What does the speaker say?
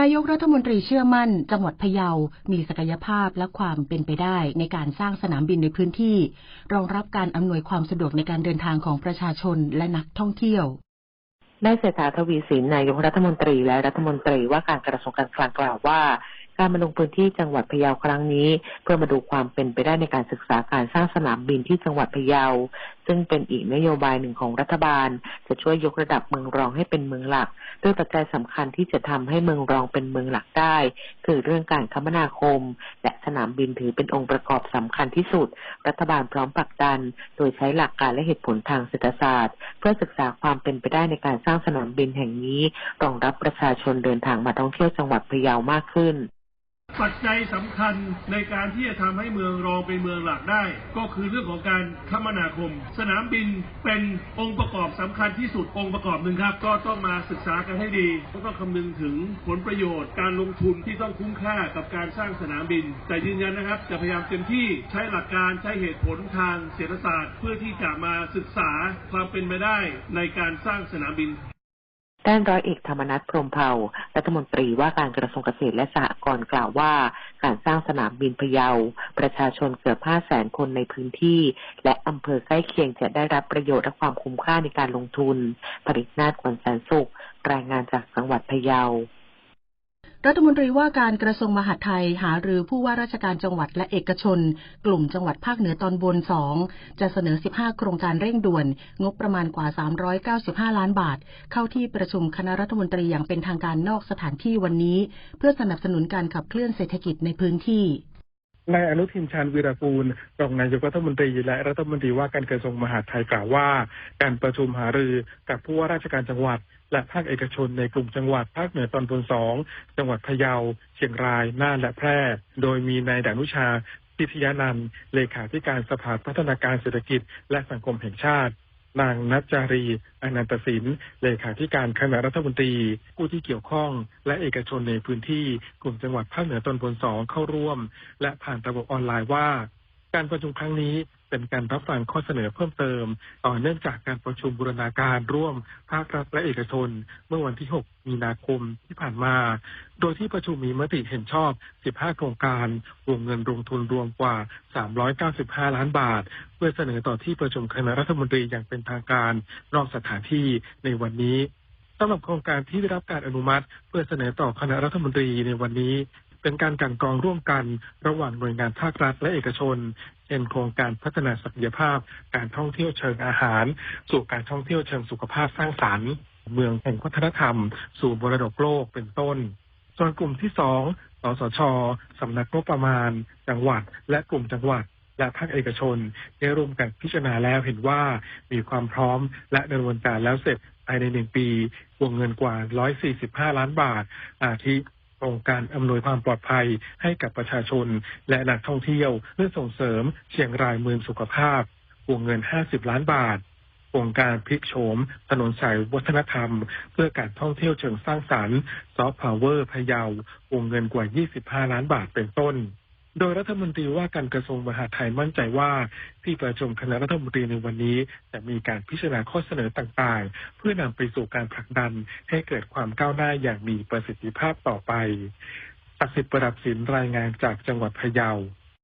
นายกรัฐมนตรีเชื่อมั่น จังหวัดพะเยา มีศักยภาพและความเป็นไปได้ในการสร้างสนามบินในพื้นที่ รองรับการอำนวยความสะดวกในการเดินทางของประชาชนและนักท่องเที่ยวนายเศรษฐาทวีสินนายกรัฐมนตรีและรัฐมนตรีว่าการกระทรวงการคลังกล่าวว่า การมาลงพื้นที่จังหวัดพะเยาครั้งนี้ เพื่อมาดูความเป็นไปได้ในการศึกษาการสร้างสนามบินที่จังหวัดพะเยาซึ่งเป็นอีกนโยบายหนึ่งของรัฐบาล จะช่วยยกระดับเมืองรองให้เป็นเมืองหลักด้วยปัจจัยสำคัญที่จะทำให้เมืองรองเป็นเมืองหลักได้ คือเรื่องการคมนาคม และสนามบินถือเป็นองค์ประกอบสำคัญที่สุด รัฐบาลพร้อมผลักดัน โดยใช้หลักการและเหตุผลทางเศรษฐศาสตร์ เพื่อศึกษาความเป็นไปได้ในการสร้างสนามบินแห่งนี้รองรับประชาชนเดินทางมาท่องเที่ยวจังหวัดพะเยามากขึ้น ปัจจัยสำคัญในการที่จะทำให้เมืองรองเป็นเมืองหลักได้ ก็คือเรื่องของการคมนาคม สนามบินเป็นองค์ประกอบสำคัญที่สุดองค์ประกอบหนึ่งครับ ก็ต้องมาศึกษากันให้ดีต้องคำนึงถึงผลประโยชน์ การลงทุนที่ต้องคุ้มค่ากับการสร้างสนามบิน แต่ยืนยันนะครับจะพยายามเต็มที่ใช้หลักการใช้เหตุผลทางเศรษฐศาสตร์ เพื่อที่จะมาศึกษาความเป็นไปได้ในการสร้างสนามบิน ด้านร้อยเอกธรรมนัฐพรมเผ่ารัฐมนตรีว่าการกระทรวงเกษตรและสหกรณ์กล่าวว่า การสร้างสนามบินพะเยา ประชาชนเกือบ5แสนคนในพื้นที่ และอำเภอใกล้เคียงจะได้รับประโยชน์และความคุ้มค่าในการลงทุน ผลิตนาฏขวัญแสนสุข รายงานจากจังหวัดพะเยา รัฐมนตรีว่าการกระทรวงมหาดไทยหารือผู้ว่าราชการจังหวัดและเอกชน กลุ่มจังหวัดภาคเหนือตอนบนสองจะเสนอ 15 โครงการเร่งด่วน งบประมาณกว่า 395 ล้านบาท เข้าที่ประชุมคณะรัฐมนตรีอย่างเป็นทางการนอกสถานที่วันนี้ เพื่อสนับสนุนการขับเคลื่อนเศรษฐกิจในพื้นที่นายอนุทินชาญวีรกูลรองนายกรัฐมนตรีและรัฐมนตรีว่าการกระทรวงมหาดไทยกล่าวว่า การประชุมหารือกับผู้ว่าราชการจังหวัด และภาคเอกชนในกลุ่มจังหวัดภาคเหนือตอนบนสองจังหวัดพะเยา เชียงราย น่านและแพร่ โดยมีนายดานุชาพิทยานันท์เลขาธิการสภาพัฒนาการเศรษฐกิจ และสังคมแห่งชาตินางนัจจารีอนันตสินเลขาธิการคณะรัฐมนตรี ผู้ที่เกี่ยวข้อง และเอกชนในพื้นที่กลุ่มจังหวัดภาคเหนือตอนบนสองเข้าร่วม และผ่านระบบออนไลน์ว่า การประชุมครั้งนี้เป็นการรับฟังข้อเสนอเพิ่มเติม ต่อเนื่องจากการประชุมบูรณาการร่วมภาครัฐและเอกชน เมื่อวันที่ 6 มีนาคมที่ผ่านมา โดยที่ประชุมมีมติเห็นชอบ 15 โครงการวงเงินลงทุนรวมกว่า 395 ล้านบาท เพื่อเสนอต่อที่ประชุมคณะรัฐมนตรีอย่างเป็นทางการนอกสถานที่ในวันนี้สำหรับโครงการที่ได้รับการอนุมัติ เพื่อเสนอต่อคณะรัฐมนตรีในวันนี้ เป็นการกันกองร่วมกันระหว่างหน่วยงานภาครัฐและเอกชนเป็นโครงการพัฒนาศักยภาพ การท่องเที่ยวเชิงอาหาร สู่การท่องเที่ยวเชิงสุขภาพสร้างสรรค์ เมืองแห่งวัฒนธรรม สู่บรดกโลกเป็นต้น ส่วนกลุ่มที่สองสสชสำนักงบประมาณ จังหวัด และกลุ่มจังหวัดและภาคเอกชน ได้ร่วมกันพิจารณาแล้วเห็นว่ามีความพร้อมและดำเนินการแล้วเสร็จภายในหนึ่งปี วงเงินกว่า 145 ล้านบาท อาทิ ครงการอำนวยความปลอดภัยให้กับประชาชน และนักท่องเที่ยวเพื่อส่งเสริมเชียงรายเมืองสุขภาพวงเงิน 50 ล้านบาทโครงการพลิกโฉมถนนสายวัฒนธรรม เพื่อการท่องเที่ยวเชิงสร้างสรรค์ซอฟต์พาวเวอร์พะเยาวงเงินกว่า 25 ล้านบาทเป็นต้น โดยรัฐมนตรีว่าการกระทรวงมหาดไทยมั่นใจว่า ที่ประชุมคณะรัฐมนตรีในวันนี้ จะมีการพิจารณาข้อเสนอต่างๆ เพื่อนำไปสู่การผลักดันให้เกิดความก้าวหน้าอย่างมีประสิทธิภาพต่อไปศักดิ์สิทธิ์ประดับสินรายงานจากจังหวัดพะเยา